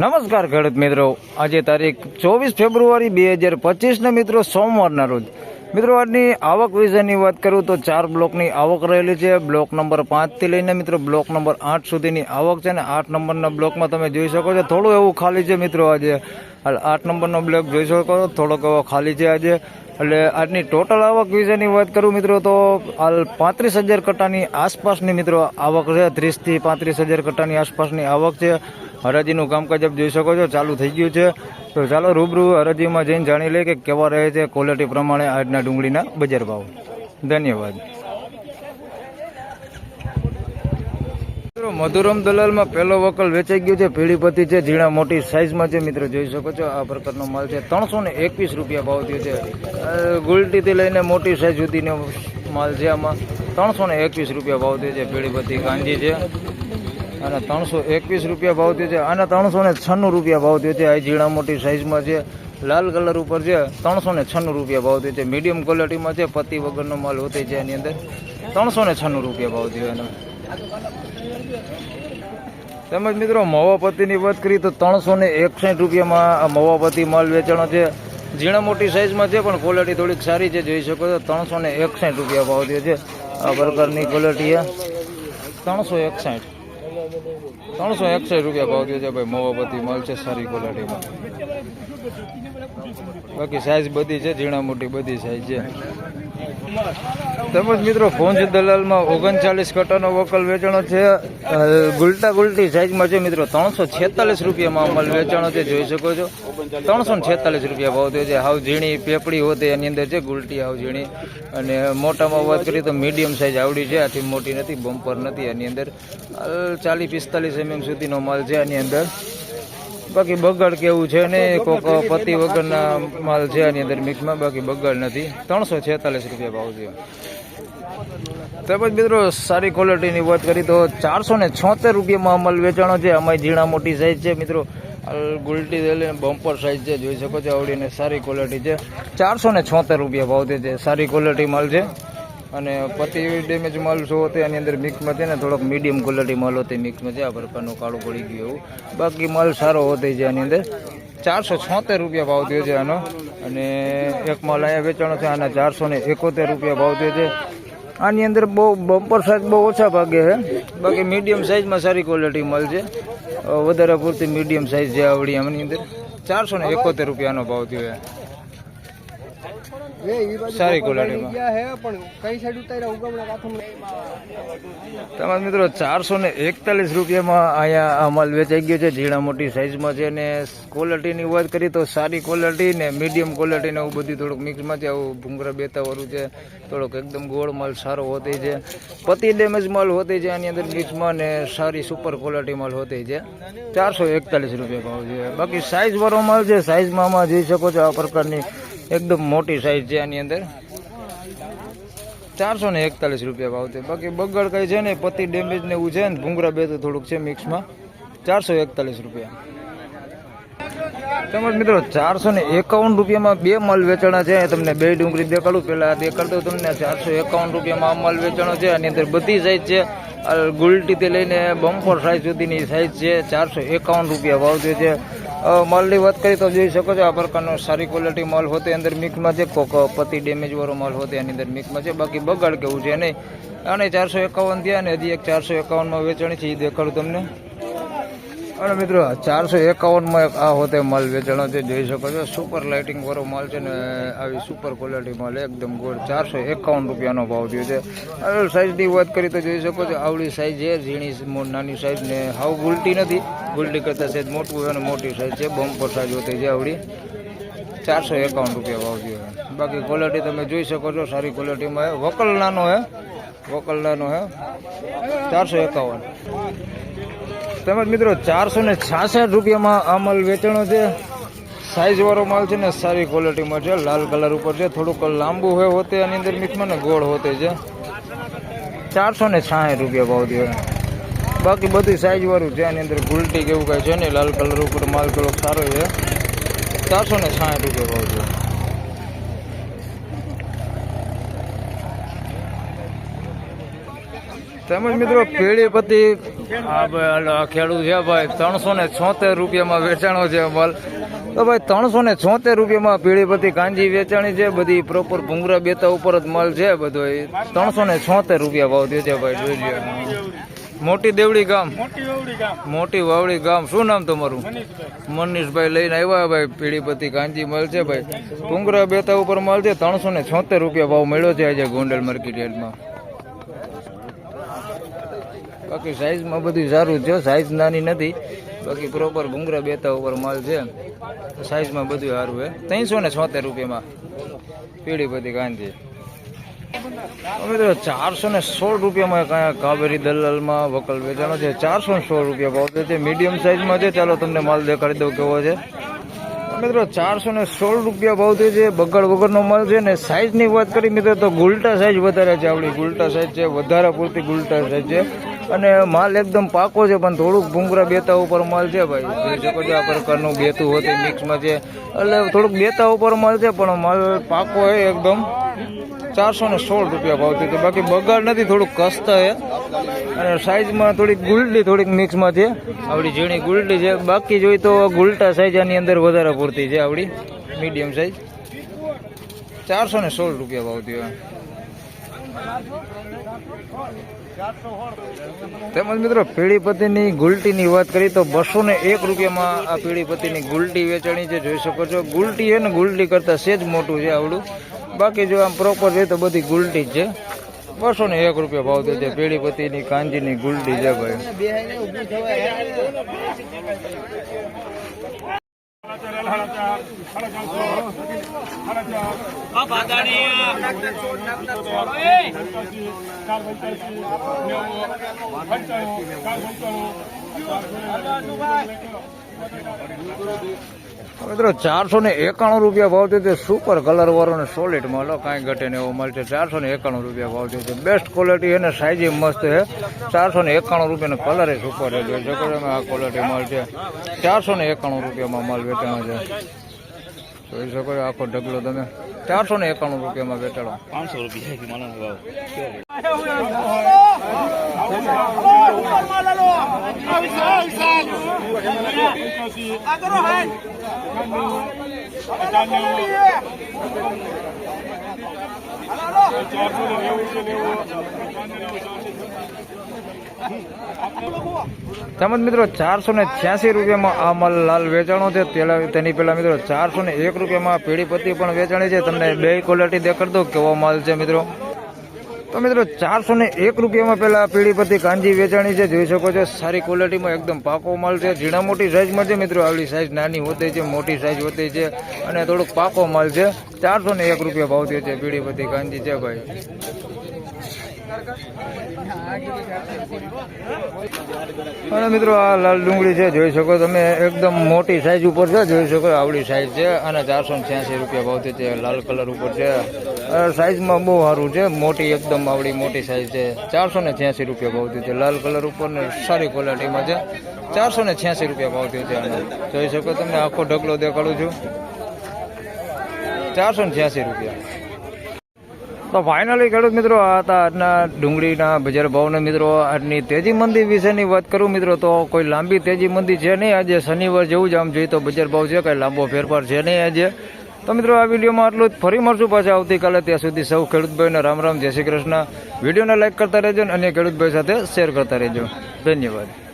નમસ્કાર ખેડૂત મિત્રો. આજે તારીખ ચોવીસ ફેબ્રુઆરી બે હજાર પચીસના મિત્રો સોમવારના રોજ. મિત્રો, આજની આવક વિશેની વાત કરું તો ચાર બ્લોકની આવક રહેલી છે. બ્લોક નંબર પાંચથી લઈને મિત્રો બ્લોક નંબર આઠ સુધીની આવક છે ને આઠ નંબરના બ્લોકમાં તમે જોઈ શકો છો થોડું એવું ખાલી છે મિત્રો આજે. આઠ નંબરનો બ્લોક જોઈ શકો છો, થોડોક એવો ખાલી છે આજે. એટલે આજની ટોટલ આવક વિશેની વાત કરું મિત્રો તો હાલ પાંત્રીસ હજાર કટ્ટાની આસપાસની મિત્રો આવક છે. ત્રીસથી પાંત્રીસ હજાર કટ્ટાની આસપાસની આવક છે. હરાજીનું કામકાજ આપ જોઈ શકો છો, ચાલુ થઈ ગયું છે. તો ચાલો રૂબરૂ હરાજીમાં જઈને જાણી લઈએ કે કેવા રહે છે ક્વોલિટી પ્રમાણે આજના ડુંગળીના બજાર ભાવ. ધન્યવાદ. મધુરમ દલાલમાં પહેલો વકલ વેચાઈ ગયો છે. પીળીપતિ છે, ઝીણા મોટી સાઇઝમાં છે. મિત્રો, જોઈ શકો છો, આ પ્રકારનો માલ છે. ત્રણસો ને એકવીસ રૂપિયા ભાવ થયો છે. ગુલટીથી લઈને મોટી સાઇઝ સુધીનો માલ છે આમાં. ત્રણસો ને એકવીસ રૂપિયા ભાવ થયો છે. પીળીપતિ કાંજી છે. અને ત્રણસો એકવીસ રૂપિયા ભાવ થયો છે. અને ત્રણસો ને છન્નું રૂપિયા ભાવ થયો છે. આ ઝીણા મોટી સાઇઝમાં છે. લાલ કલર ઉપર છે. ત્રણસો ને છન્નું રૂપિયા ભાવ થયો છે. મીડિયમ ક્વોલિટીમાં છે. પતિ વગરનો માલ હોતે છે એની અંદર. ત્રણસો ને છન્નું રૂપિયા ભાવ થયો એનો. તેમજ મિત્રો મવાપતિની વાત કરીએ તો ત્રણસો ને એકસાઠ રૂપિયામાં મવાપતિ માલ વેચાણો છે. ઝીણા મોટી સાઇઝમાં છે, પણ ક્વોલિટી થોડીક સારી છે. જોઈ શકો છો, ત્રણસો ને એકસઠ રૂપિયા ભાવ થયો છે. આ બર્ગરની ક્વોલિટી ત્રણસો એકસાઠ. ત્રણસો એકસઠ રૂપિયા ભાવ થયો છે ભાઈ, મવાપતિ માલ છે સારી ક્વોલિટીમાં બાકી સાઇઝ બધી છે, ઝીણા મોટી બધી સાઇઝ છે. તેમજ મિત્રો ફોન દલાલમાં ઓગણચાલીસ કટાનો વકલ વેચાણો છે. ગુલટા ગુલટી સાઈઝમાં છે મિત્રો, ત્રણસો છેતાલીસ રૂપિયામાં માલ વેચાણો છે, જોઈ શકો છો. ત્રણસો છેતાલીસ રૂપિયા ભાવ થયો છે. હાવ ઝીણી પેપડી હોતે એની અંદર છે, ગુલટી હાવ ઝીણી. અને મોટામાં વાત કરીએ તો મીડિયમ સાઇઝ આવડી છે, આથી મોટી નથી, બમ્પર નથી એની અંદર. ચાલીસ પિસ્તાલીસ એમએમ સુધીનો માલ છે એની અંદર. બાકી બગાડ કેવું છે ને કોક પતિ વગરના માલ છે આની અંદર મિક્સમાં બાકી બગાડ નથી. ત્રણસો છેતાલીસ રૂપિયા ભાવ છે. તેમજ મિત્રો સારી ક્વોલિટીની વાત કરી તો ચારસો ને છોતેર રૂપિયામાં અમલ વેચાણો છે. અમારી ઝીણા મોટી સાઇઝ છે. મિત્રો ગુલટી લઈને બમ્પર સાઇઝ છે. જોઈ શકો છો આવડીને સારી ક્વોલિટી છે. ચારસો ને છોતેર રૂપિયા ભાવ છે. સારી ક્વોલિટી માલ છે. અને પતિ ડેમેજ માલ શું હતો એની અંદર મિક્સમાં છે ને, થોડોક મીડિયમ ક્વોલિટી માલ હતો મિક્સમાં છે, આ પ્રકારનું કાળું પડી ગયું એવું. બાકી માલ સારો હોતે છે એની અંદર. ચારસો છોતેર રૂપિયા ભાવ થયો છે આનો. અને એક માલ અહીંયા વેચાણો છે, આના ચારસો ને એકોતેર રૂપિયા ભાવ થયો છે. આની અંદર બહુ બમ્પર સાઇઝ બહુ ઓછા ભાગે છે. બાકી મીડિયમ સાઇઝમાં સારી ક્વોલિટી માલ છે. વધારે પૂરતી મીડિયમ સાઇઝ છે આવડી આની અંદર. ચારસો ને એકોતેર રૂપિયાનો ભાવ થયો છે. સારી ક્વોલિટીમાં તમારા મિત્રો ચારસો ને એકતાલીસ રૂપિયામાં અહીંયા માલ વેચાઈ ગયો છે. ઝીણા મોટી સાઇઝમાં છે અને ક્વોલિટીની વાત કરીએ તો સારી ક્વોલિટી ને મીડિયમ ક્વોલિટી ને એવું બધું થોડુંક મિક્સમાં છે. આવું ભૂંગરા બેતાવાળું છે. થોડોક એકદમ ગોળ માલ સારો હોતી છે. પતિ ડેમેજ માલ હોતી છે આની અંદર મિક્સમાં ને સારી સુપર ક્વોલિટી માલ હોતી છે. ચારસો એકતાલીસ રૂપિયા ભાવ છે. બાકી સાઇઝ વાળો માલ છે. સાઇઝમાં જોઈ શકો છો આ પ્રકારની એકદમ મોટી સાઈઝ છે આની અંદર. ચારસો ને એકતાલીસ રૂપિયા ભાવ છે. બાકી બગડ કઈ છે ને, પતિ ડેમેજ ને એવું છે ને ભૂંગરા બે તો થોડુંક છે મિક્સમાં ચારસો એકતાલીસ રૂપિયા. તેમજ મિત્રો, ચારસો ને એકાવન રૂપિયામાં બે માલ વેચાણા છે. તમને બે ડુંગળી દેખાડું. પહેલાં દેખાડતો તમને. ચારસો એકાવન રૂપિયામાં આ માલ વેચાણો છે. આની અંદર બધી સાઈઝ છે. ગુલટીથી લઈને બમ્પર સાઈઝ સુધીની સાઈઝ છે. ચારસો એકાવન રૂપિયા ભાવ છે. માલની વાત કરીએ તો જોઈ શકો છો આ પ્રકારનો સારી ક્વોલિટી માલ હોતે, અંદર મિક્સમાં છે કોક પતિ ડેમેજવાળો માલ હોતે, એની અંદર મિક્સમાં છે. બાકી બગાડ કેવું છે નહીં. અને ચારસો એકાવન થયા અને હજી એક ચારસો એકાવનમાં વેચાણી છે એ દેખાડું તમને. અને મિત્રો ચારસો એકાવનમાં એક આ હોતે માલ વેચાણો છે, જોઈ શકો છો. સુપર લાઇટિંગ વાળો માલ છે ને, આવી સુપર ક્વોલિટી માલ, એકદમ ગોળ. ચારસો એકાવન રૂપિયાનો ભાવ થયો છે. હવે સાઇઝની વાત કરી તો જોઈ શકો છો, આવડી સાઇઝ છે, ઝીણી નાની સાઇઝ ને હાવ ગુલટી નથી. ગુલટી કરતાં સાઈઝ મોટું અને મોટી સાઇઝ છે બમ્પર સાઇઝ હોતી છે આવડી. ચારસો એકાવન રૂપિયા ભાવ થયો બાકી ક્વોલિટી તમે જોઈ શકો છો, સારી ક્વોલિટીમાં હે વકલ નાનો હે વકલ નાનો હે ચારસો એકાવન. તેમજ મિત્રો ચારસો ને છાસઠ રૂપિયામાં આ માલ વેચાણો છે. સાઈઝ વાળો માલ છે ને સારી ક્વોલિટીમાં છે. લાલ કલર ઉપર છે. થોડુંક લાંબુ હોય હોતે, આની અંદર મીઠમાં ને ગોળ હોતે છે. ચારસો ને છાસઠ રૂપિયા ભાવ દે બાકી બધી સાઈઝ વાળું છે. આની અંદર ગુલટી કે એવું કાંઈ છે ને લાલ કલર ઉપર માલ થોડોક સારો છે. ચારસો ને છાસઠ રૂપિયા ભાવ છે તેમજ મિત્રો પેઢી પતિ ખેડૂત છે ભાઈ ત્રણસો ને છોતેર રૂપિયામાં વેચાણો છે માલ તો ભાઈ ત્રણસો ને છોતેર રૂપિયામાં પેઢી પતિ કાંજી વેચાણી છે બધી પ્રોપર ભૂંગરા બેતા ઉપર જ માલ છે બધો એ. ત્રણસો ને છોતેર રૂપિયા ભાવ થયો છે ભાઈ જોઈ મોટી દેવડી ગામ. મોટી વવડી ગામ. શું નામ તમારું? મનીષભાઈ. લઈને આવ્યા ભાઈ પીડીપતિ કાંજી માલ છે ભાઈ. ભૂંગરા બેતા ઉપર માલ છે ત્રણસો ને છોતેર રૂપિયા ભાવ મળ્યો છે આજે ગોંડલ માર્કેટ યાર્ડમાં. બાકી સાઈઝમાં બધું સારું છે સાઈઝ નાની નથી. બાકી પ્રોપર ભૂંગરા બેતા ઉપર માલ છે. સાઈઝમાં બધું સારું છે. ત્રણસો ને છોતેર રૂપિયામાં. પીડીપતિ કાંજી મિત્રો ચારસો ને સોળ રૂપિયામાં કાવેરી દલાલમાં વકલ વેચાણો છે. ચારસો ને સોળ રૂપિયા ભાવ છે. મીડિયમ સાઇઝમાં છે, ચાલો તમને માલ દેખાડી દઉં કેવો છે. મિત્રો ચારસો ને સોળ રૂપિયા ભાવ થયો છે, બગડ વગરનો માલ છે ને સાઇઝની વાત કરી મિત્રો, તો ગુલટા સાઇઝ વધારે છે આપણી ગુલટા સાઇઝ છે, વધારે પૂરતી ગુલટા સાઇઝ છે. અને માલ એકદમ પાકો છે, પણ થોડુંક ભૂંગરા બેતા ઉપર માલ છે ભાઈ. જોઈ પ્રકારનું બેતું હોતું મિક્સમાં છે. એટલે થોડુંક બેતા ઉપર માલ છે, પણ માલ પાકો છે એકદમ. ચારસો ને સોળ રૂપિયા ભાવ થયો બાકી બગાડ નથી, થોડુંક કસ્તા છે. અને સાઈઝમાં થોડીક ગુલડી થોડીક મિક્સમાં છે. આવડી ઝીણી ગુલડી છે. બાકી જોઈ તો ગુલટા સાઇઝ આની અંદર વધારે પૂરતી છે આવડી. મીડિયમ સાઇઝ ચારસો ને સોળ રૂપિયા ભાવ થયો. તેમજ મિત્રો પીળીપતિની ગુલટીની વાત કરી તો બસો ને એક રૂપિયામાં આ પીળીપતિની ગુલટી વેચાણી છે. જોઈ શકો છો. ગુલટી છે ને ગુલટી કરતાં સેજ મોટું છે આવડું. બાકી જો આમ પ્રોપર જોઈએ તો બધી ગુલટી છે. બસો ને એક રૂપિયા ભાવ દે છે. પીળીપતિની કાંજીની ગુલટી છે ભાઈ. મિત્રો ચારસો ને એકાણું રૂપિયા ભાવ થયો છે સુપર કલર વાળો ને સોલિડ માલ હો, કાંઈ ઘટે ને એવો માલ છે ચારસો ને એકાણું રૂપિયા ભાવ થયો છે બેસ્ટ ક્વોલિટી અને સાઈઝ મસ્ત છે ચારસો ને એકાણું રૂપિયાનો કલર એ સુપર છે જોઈ શકો તમે આ ક્વોલિટી માલ છે ચારસો ને એકાણું રૂપિયામાં માલ વેચાણો છે જોઈ શકો છો આખો ઢગલો તમે ચારસો ને એકાણું રૂપિયામાં વેચાણો પાંચસો રૂપિયા તેમજ મિત્રો ચારસો ને છ્યાસી રૂપિયામાં આ માલ લાલ વેચાણો છે. તેની પહેલા મિત્રો ચારસો ને એક રૂપિયામાં પેઢીપતિ પણ વેચાણી છે. તમને બે ક્વોલિટી દેખાડ દો કેવો માલ છે મિત્રો? તો મિત્રો ચારસો ને એક રૂપિયામાં પેલા પીળીપતિ કાંજી વેચાણી છે, જોઈ શકો છો. સારી ક્વોલિટીમાં એકદમ પાકો માલ છે. ઝીણા મોટી સાઇઝમાં છે મિત્રો. આવડી સાઈઝ નાની હોતી છે, મોટી સાઈઝ હોતી છે અને થોડુંક પાકો માલ છે. ચારસો ને એક રૂપિયા ભાવ થયો છે પીળીપતિ કાંજી છે ભાઈ. અને મિત્રો, આ લાલ ડુંગળી છે, જોઈ શકો તમે, એકદમ મોટી સાઈઝ ઉપર છે, જોઈ શકો આવડી સાઈઝ છે, અને ચારસો છ્યાસી રૂપિયા ભાવથી છે લાલ કલર ઉપર છે. સાઈઝમાં બહુ સારું છે, મોટી એકદમ આવડી મોટી સાઈઝ છે. ચારસો ને છ્યાસી રૂપિયા ભાવથી છે લાલ કલર ઉપર ને સારી ક્વોલિટીમાં છે. ચારસો ને છ્યાસી રૂપિયા ભાવથી છે જોઈ શકો તમને આખો ઢગલો દેખાડું છું. ચારસો ને છ્યાસી રૂપિયા. તો ફાઇનલી ખેડૂત મિત્રો હતા આજના ડુંગળીના બજાર ભાવના મિત્રો, આજની તેજી મંદી વિશેની વાત કરું મિત્રો, તો કોઈ લાંબી તેજી મંદી છે નહીં. આજે શનિવાર જેવું જ આમ જોઈએ તો બજાર ભાવ છે, કંઈ લાંબો ફેરફાર છે નહીં આજે. તો મિત્રો, આ વિડીયોમાં આટલું જ. ફરી મળશું પાછા આવતીકાલે. ત્યાં સુધી સૌ ખેડૂતભાઈને રામ રામ, જય શ્રી કૃષ્ણ. વિડીયોને લાઇક કરતા રહેજો અને ખેડૂતભાઈ સાથે શેર કરતા રહેજો. ધન્યવાદ.